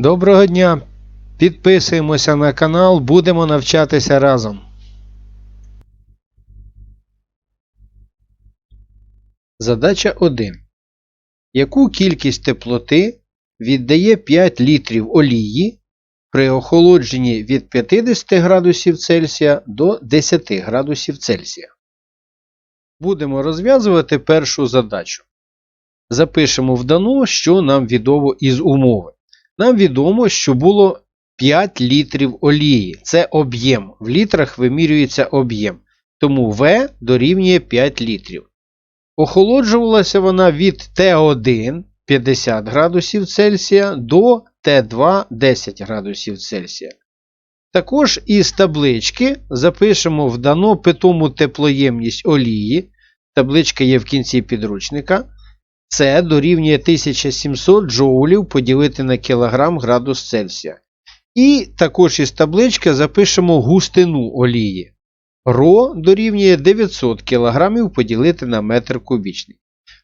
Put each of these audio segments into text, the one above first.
Доброго дня! Підписуємося на канал, будемо навчатися разом. Задача 1. Яку кількість теплоти віддає 5 літрів олії при охолодженні від 50 градусів Цельсія до 10 градусів Цельсія? Будемо розв'язувати першу задачу. Запишемо в дано, що нам відомо із умови. Нам відомо, що було 5 літрів олії. Це об'єм. В літрах вимірюється об'єм. Тому В дорівнює 5 літрів. Охолоджувалася вона від Т1 50 градусів Цельсія до Т2 10 градусів Цельсія. Також із таблички запишемо в дано питому теплоємність олії. Табличка є в кінці підручника. Це дорівнює 1700 джоулів поділити на кілограм градус Цельсія. І також із таблички запишемо густину олії. РО дорівнює 900 кг поділити на метр кубічний.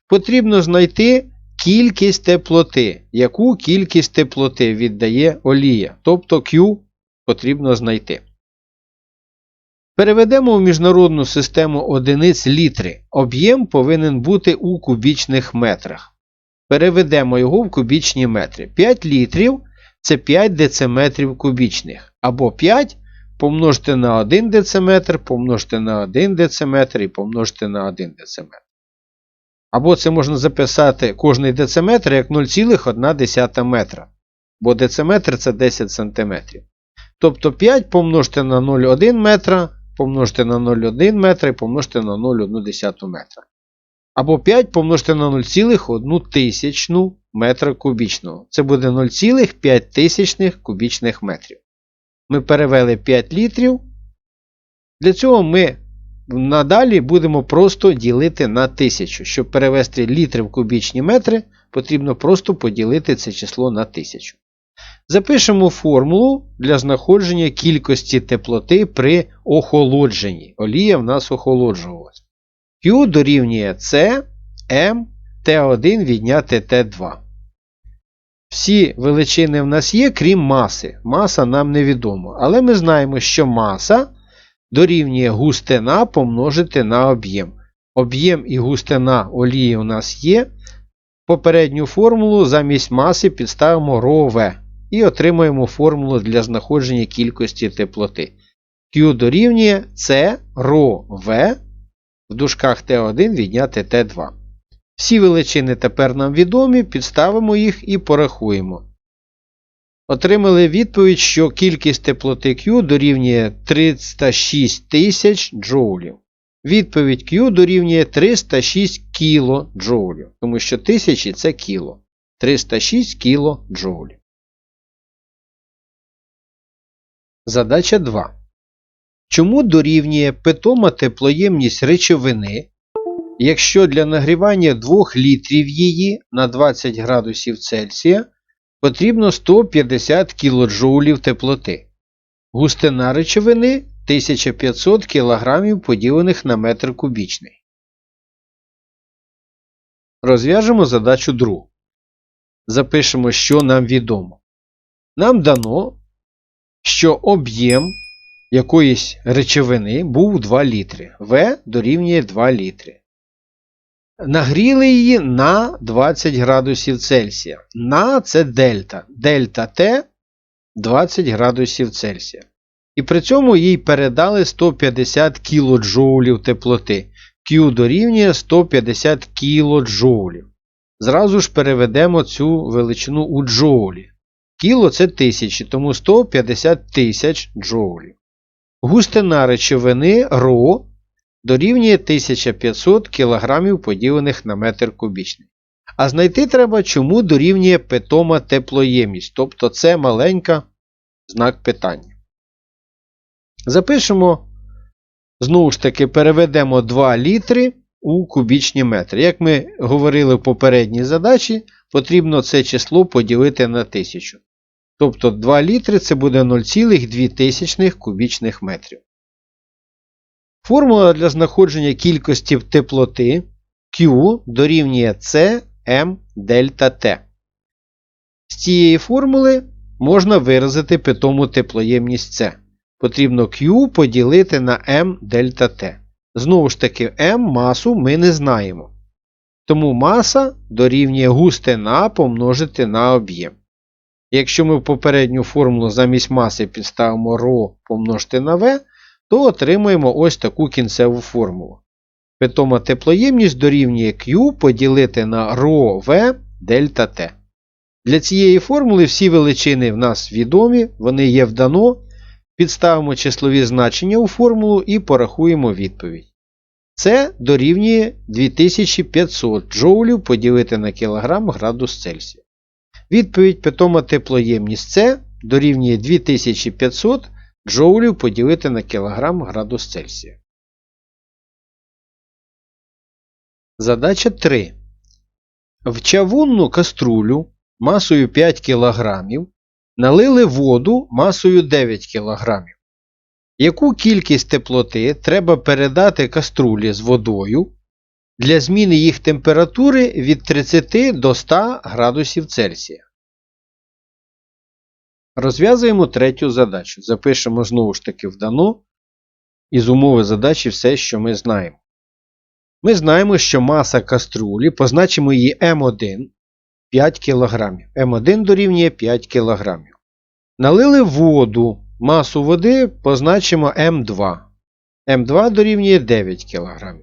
Потрібно знайти кількість теплоти. Яку кількість теплоти віддає олія. Тобто Q потрібно знайти. Переведемо в міжнародну систему одиниць літри. Об'єм повинен бути у кубічних метрах. Переведемо його в кубічні метри. 5 літрів це 5 дециметрів кубічних. Або 5 помножте на 1 дециметр, помножте на 1 дециметр і помножте на 1 дециметр. Або це можна записати кожний дециметр як 0,1 метра. Бо дециметр це 10 см. Тобто 5 помножте на 0,1 метра, помножте на 0,1 метра і помножте на 0,1 метра. Або 5 помножте на 0,1 тисячну метра кубічного. Це буде 0,5 тисячних кубічних метрів. Ми перевели 5 літрів. Для цього ми надалі будемо просто ділити на 1000. Щоб перевести літри в кубічні метри, потрібно просто поділити це число на 1000. Запишемо формулу для знаходження кількості теплоти при охолодженні. Олія в нас охолоджувалась. Q дорівнює C, M, T1 відняти T2. Всі величини в нас є, крім маси. Маса нам невідома. Але ми знаємо, що маса дорівнює густина помножити на об'єм. Об'єм і густина олії у нас є. Попередню формулу замість маси підставимо ρV і отримуємо формулу для знаходження кількості теплоти. Q дорівнює C ρV в дужках Т1 відняти Т2. Всі величини тепер нам відомі, підставимо їх і порахуємо. Отримали відповідь, що кількість теплоти Q дорівнює 306 тисяч джоулів. Відповідь Q дорівнює 306 кілоджоулів, тому що тисячі це кіло. 306 кілоджоулів. Задача 2. Чому дорівнює питома теплоємність речовини, якщо для нагрівання 2 літрів її на 20 градусів Цельсія потрібно 150 кілоджоулів теплоти. Густина речовини 1500 кг поділених на метр кубічний. Розв'яжемо задачу другу. Запишемо, що нам відомо. Нам дано, що об'єм якоїсь речовини був 2 літри. В дорівнює 2 літри. Нагріли її на 20 градусів Цельсія. На це дельта. Дельта Т 20 градусів Цельсія. І при цьому їй передали 150 кілоджоулів теплоти. Q дорівнює 150 кілоджоулів. Зразу ж переведемо цю величину у джоулі. Кіло це тисячі, тому 150 тисяч джоулів. Густина речовини РО дорівнює 1500 кг поділених на метр кубічний. А знайти треба, чому дорівнює питома теплоємність, тобто це маленька знак питання. Запишемо, знову ж таки, переведемо 2 літри у кубічні метри. Як ми говорили в попередній задачі, потрібно це число поділити на 1000. Тобто 2 літри це буде 0,2 кубічних метрів. Формула для знаходження кількості теплоти Q дорівнює C M дельта T. З цієї формули можна виразити питому теплоємність С. Потрібно Q поділити на m дельта T. Знову ж таки, m масу ми не знаємо. Тому маса дорівнює густина помножити на об'єм. Якщо ми в попередню формулу замість маси підставимо ρ помножити на V, то отримаємо ось таку кінцеву формулу. Питома теплоємність дорівнює Q поділити на ρV дельта T. Для цієї формули всі величини в нас відомі, вони є вдано. Підставимо числові значення у формулу і порахуємо відповідь. Це дорівнює 2500 джоулів поділити на кілограм градус Цельсія. Відповідь питома теплоємність С дорівнює 2500 джоулів поділити на кілограм градус Цельсія. Задача 3. В чавунну каструлю масою 5 кг налили воду масою 9 кг. Яку кількість теплоти треба передати каструлі з водою для зміни їх температури від 30 до 100 градусів Цельсія? Розв'язуємо третю задачу. Запишемо знову ж таки вдано із умови задачі все, що ми знаємо. Ми знаємо, що маса каструлі, позначимо її М1 5 кг. М1 дорівнює 5 кг. Налили воду. Масу води позначимо М2. М2 дорівнює 9 кг.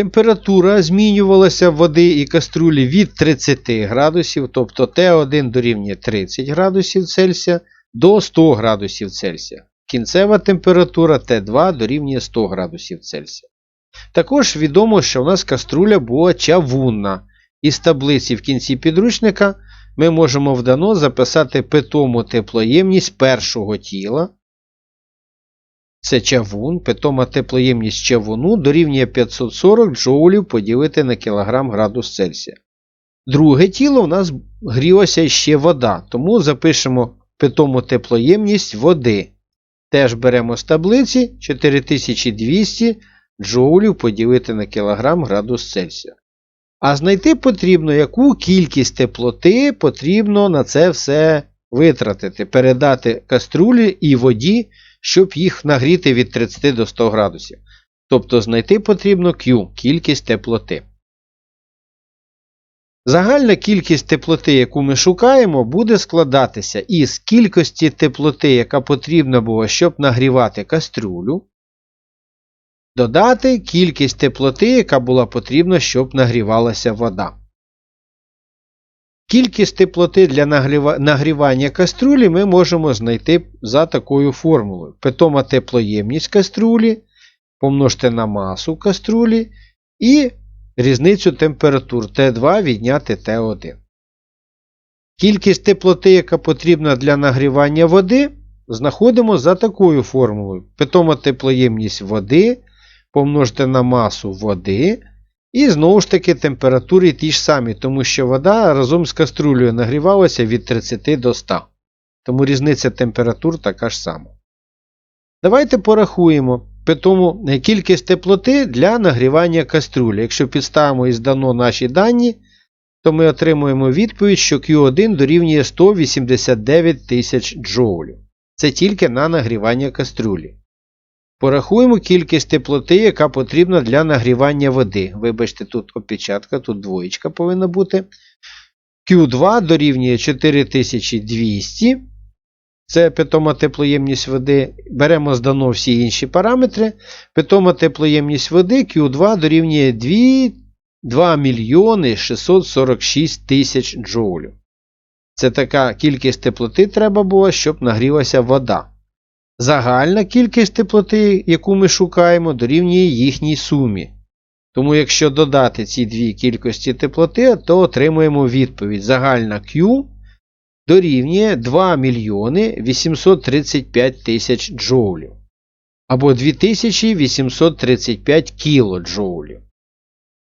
Температура змінювалася води і каструлі від 30 градусів, тобто Т1 дорівнює 30 градусів Цельсія до 100 градусів Цельсія. Кінцева температура Т2 дорівнює 100 градусів Цельсія. Також відомо, що у нас каструля була чавунна. Із таблиці в кінці підручника ми можемо вдано записати питому теплоємність першого тіла. Це чавун, питома теплоємність чавуну дорівнює 540 джоулів поділити на кілограм градус Цельсія. Друге тіло у нас грілася ще вода, тому запишемо питому теплоємність води. Теж беремо з таблиці 4200 джоулів поділити на кілограм градус Цельсія. А знайти потрібно, яку кількість теплоти потрібно на це все витратити, передати каструлі і воді, щоб їх нагріти від 30 до 100 градусів. Тобто знайти потрібно Q кількість теплоти. Загальна кількість теплоти, яку ми шукаємо, буде складатися із кількості теплоти, яка потрібна була, щоб нагрівати кастрюлю, додати кількість теплоти, яка була потрібна, щоб нагрівалася вода. Кількість теплоти для нагрівання каструлі ми можемо знайти за такою формулою. Питома теплоємність каструлі помножте на масу каструлі і різницю температур Т2 відняти Т1. Кількість теплоти, яка потрібна для нагрівання води, знаходимо за такою формулою. Питома теплоємність води помножте на масу води. І знову ж таки температури ті ж самі, тому що вода разом з каструлею нагрівалася від 30 до 100. Тому різниця температур така ж сама. Давайте порахуємо питому кількість теплоти для нагрівання каструлі. Якщо підставимо і здано наші дані, то ми отримуємо відповідь, що Q1 дорівнює 189 тисяч джоулів. Це тільки на нагрівання каструлі. Порахуємо кількість теплоти, яка потрібна для нагрівання води. Вибачте, тут опечатка, тут двоєчка повинна бути. Q2 дорівнює 4200. Це питома теплоємність води. Беремо здано всі інші параметри. Питома теплоємність води Q2 дорівнює 2 2 мільйони 646 тисяч джоулів. Це така кількість теплоти треба було, щоб нагрілася вода. Загальна кількість теплоти, яку ми шукаємо, дорівнює їхній сумі. Тому, якщо додати ці дві кількості теплоти, то отримуємо відповідь. Загальна Q дорівнює 2 мільйони 835 тисяч джоулів. Або 2835 кілоджоулів.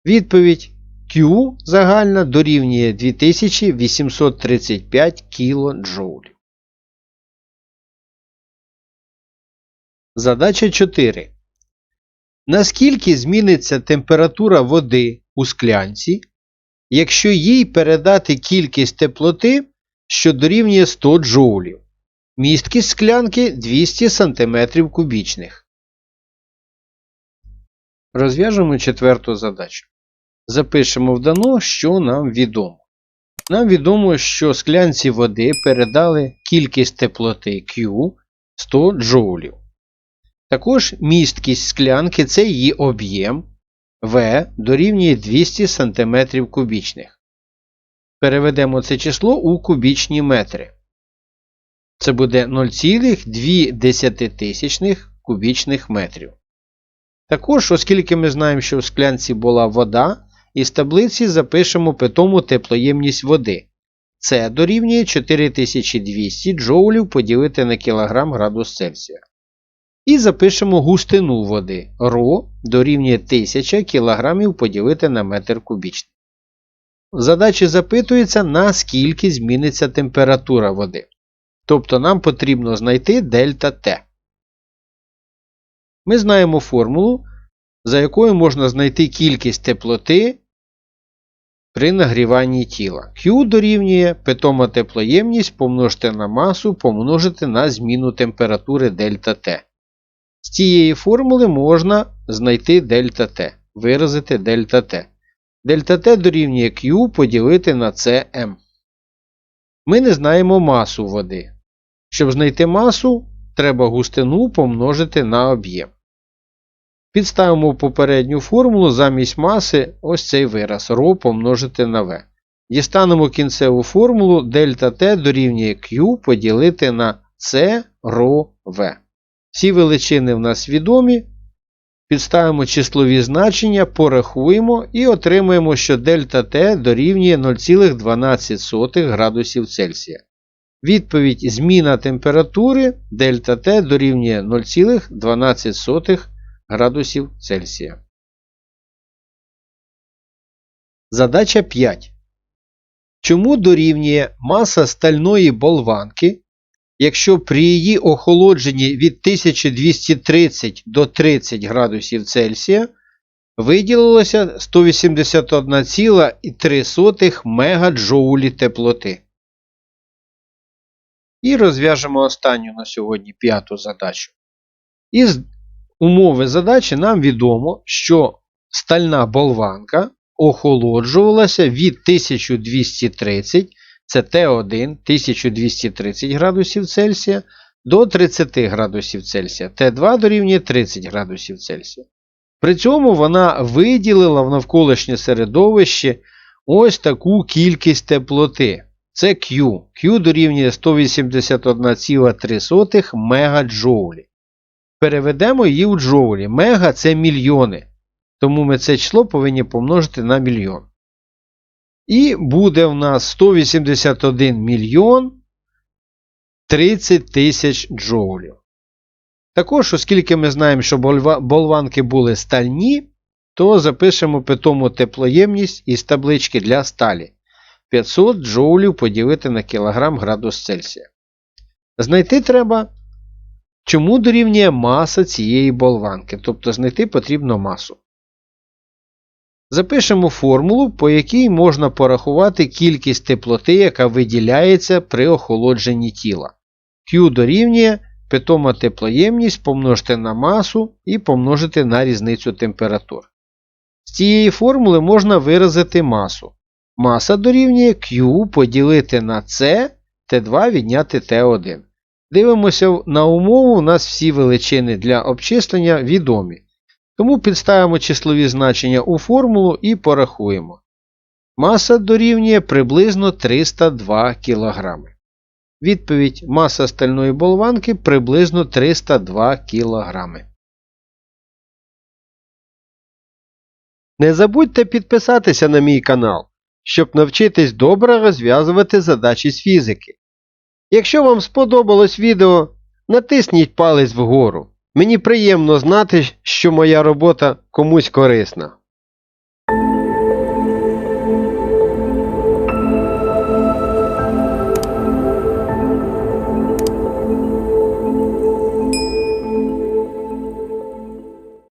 Відповідь Q загальна дорівнює 2835 кілоджоулів. Задача 4. Наскільки зміниться температура води у склянці, якщо їй передати кількість теплоти, що дорівнює 100 джоулів. Місткість склянки 200 см кубічних. Розв'яжемо четверту задачу. Запишемо в дано, що нам відомо. Нам відомо, що склянці води передали кількість теплоти Q 100 джоулів. Також місткість склянки це її об'єм В дорівнює 200 см кубічних. Переведемо це число у кубічні метри. Це буде 0,2 кубічних метрів. Також, оскільки ми знаємо, що в склянці була вода, із таблиці запишемо питому теплоємність води. Це дорівнює 4200 джоулів поділити на кілограм градус Цельсія. І запишемо густину води ρ дорівнює 1000 кг поділити на метр кубічний. В задачі запитується, наскільки зміниться температура води. Тобто нам потрібно знайти дельта Т. Ми знаємо формулу, за якою можна знайти кількість теплоти при нагріванні тіла. Q дорівнює питома теплоємність помножити на масу помножити на зміну температури дельта Т. З цієї формули можна знайти дельта Т, виразити дельта Т. Дельта Т дорівнює Q поділити на Cm. Ми не знаємо масу води. Щоб знайти масу, треба густину помножити на об'єм. Підставимо в попередню формулу замість маси ось цей вираз ρ помножити на V. Дістанемо кінцеву формулу дельта Т дорівнює Q поділити на C ρ V. Всі величини в нас відомі. Підставимо числові значення, порахуємо і отримаємо, що дельта Т дорівнює 0,12 градусів Цельсія. Відповідь зміна температури дельта Т дорівнює 0,12 градусів Цельсія. Задача 5. Чому дорівнює маса стальної болванки, якщо при її охолодженні від 1230 до 30 градусів Цельсія виділилося 181,3 мегаджоулі теплоти? І розв'яжемо останню на сьогодні п'яту задачу. Із умови задачі нам відомо, що стальна болванка охолоджувалася від 1230, це Т1 1230 градусів Цельсія до 30 градусів Цельсія. Т2 дорівнює 30 градусів Цельсія. При цьому вона виділила в навколишнє середовище ось таку кількість теплоти. Це Q. Q дорівнює 181,3 мегаджоулі. Переведемо її у джоулі. Мега це мільйони. Тому ми це число повинні помножити на мільйон. І буде в нас 181 мільйон 30 тисяч джоулів. Також, оскільки ми знаємо, що болванки були стальні, то запишемо питому теплоємність із таблички для сталі. 500 джоулів поділити на кілограм градус Цельсія. Знайти треба, чому дорівнює маса цієї болванки. Тобто знайти потрібно масу. Запишемо формулу, по якій можна порахувати кількість теплоти, яка виділяється при охолодженні тіла. Q дорівнює питома теплоємність помножити на масу і помножити на різницю температур. З цієї формули можна виразити масу. Маса дорівнює Q поділити на C, Т2 відняти Т1. Дивимося на умову, у нас всі величини для обчислення відомі. Тому підставимо числові значення у формулу і порахуємо. Маса дорівнює приблизно 302 кг. Відповідь маса стальної болванки приблизно 302 кг. Не забудьте підписатися на мій канал, щоб навчитись добре розв'язувати задачі з фізики. Якщо вам сподобалось відео, натисніть палець вгору. Мені приємно знати, що моя робота комусь корисна.